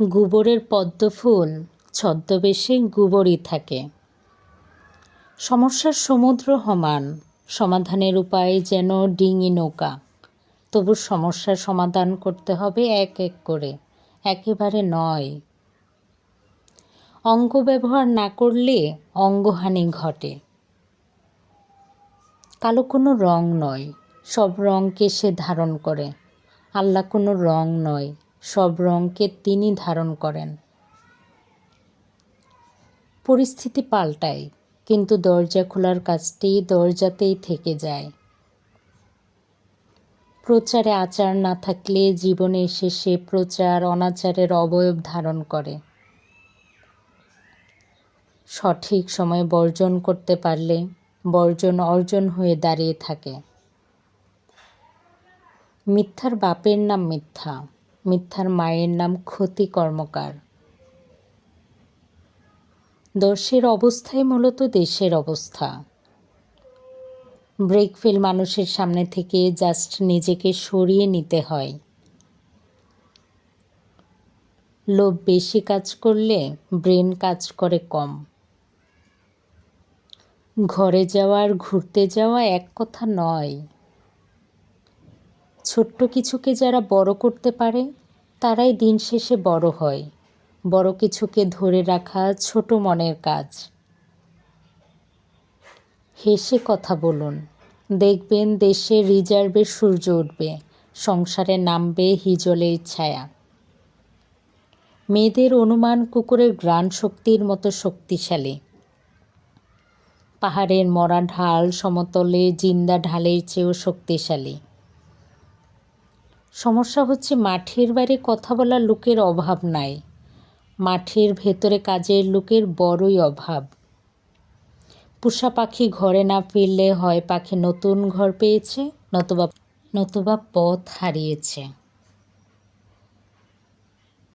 গোবরের পদ্মফুল ছদ্মবেশে গোবরই থাকে। সমস্যার সমুদ্র সমান, সমাধানের উপায় যেন ডিঙি নৌকা। তবু সমস্যার সমাধান করতে হবে এক এক করে, একেবারে নয়। অঙ্গ ব্যবহার না করলে অঙ্গহানি ঘটে। কালো কোনো রং নয়, সব রঙকে সে ধারণ করে। আল্লাহ কোনো রং নয় সব রঙকে তিনি ধারণ করেন। পরিস্থিতি পাল্টায়, কিন্তু দরজা খোলার কাজটি দরজাতেই থেকে যায়। প্রচারে আচার না থাকলে জীবনে শেষে প্রচার অনাচারের অবয়ব ধারণ করে। সঠিক সময় বর্জন করতে পারলে বর্জন অর্জন হয়ে দাঁড়িয়ে থাকে। মিথ্যার বাপের নাম মিথ্যা। মিথ্যার মায়ের নাম ক্ষতি কর্মকার। দর্শের অবস্থাই মূলত দেশের অবস্থা। ব্রেক ফেল মানুষের সামনে থেকে জাস্ট নিজেকে সরিয়ে নিতে হয়। লোভ বেশি কাজ করলে ব্রেন কাজ করে কম। ঘরে যাওয়ার ঘুরতে যাওয়া এক কথা নয়। ছোট্ট কিছুকে যারা বড় করতে পারে, তারাই দিন শেষে বড় হয়। বড় কিছুকে ধরে রাখা ছোট মনের কাজ। হেসে কথা বলুন। দেখবেন দেশে রিজার্ভে সূর্য উঠবে, সংসারে নামবে হিজলের ছায়া। মেয়েদের অনুমান কুকুরের গ্রাণ শক্তির মতো শক্তিশালী। পাহাড়ের মরা ঢাল সমতলে জিন্দা ঢালের চেয়েও শক্তিশালী। সমস্যা হচ্ছে মাঠের বাইরে কথা বলার লোকের অভাব নাই। মাঠের ভেতরে কাজের লোকের বড়ই অভাব। পোষা পাখি ঘরে না ফিরলে হয় পাখি নতুন ঘর পেয়েছে, নতুবা নতুবা পথ হারিয়েছে।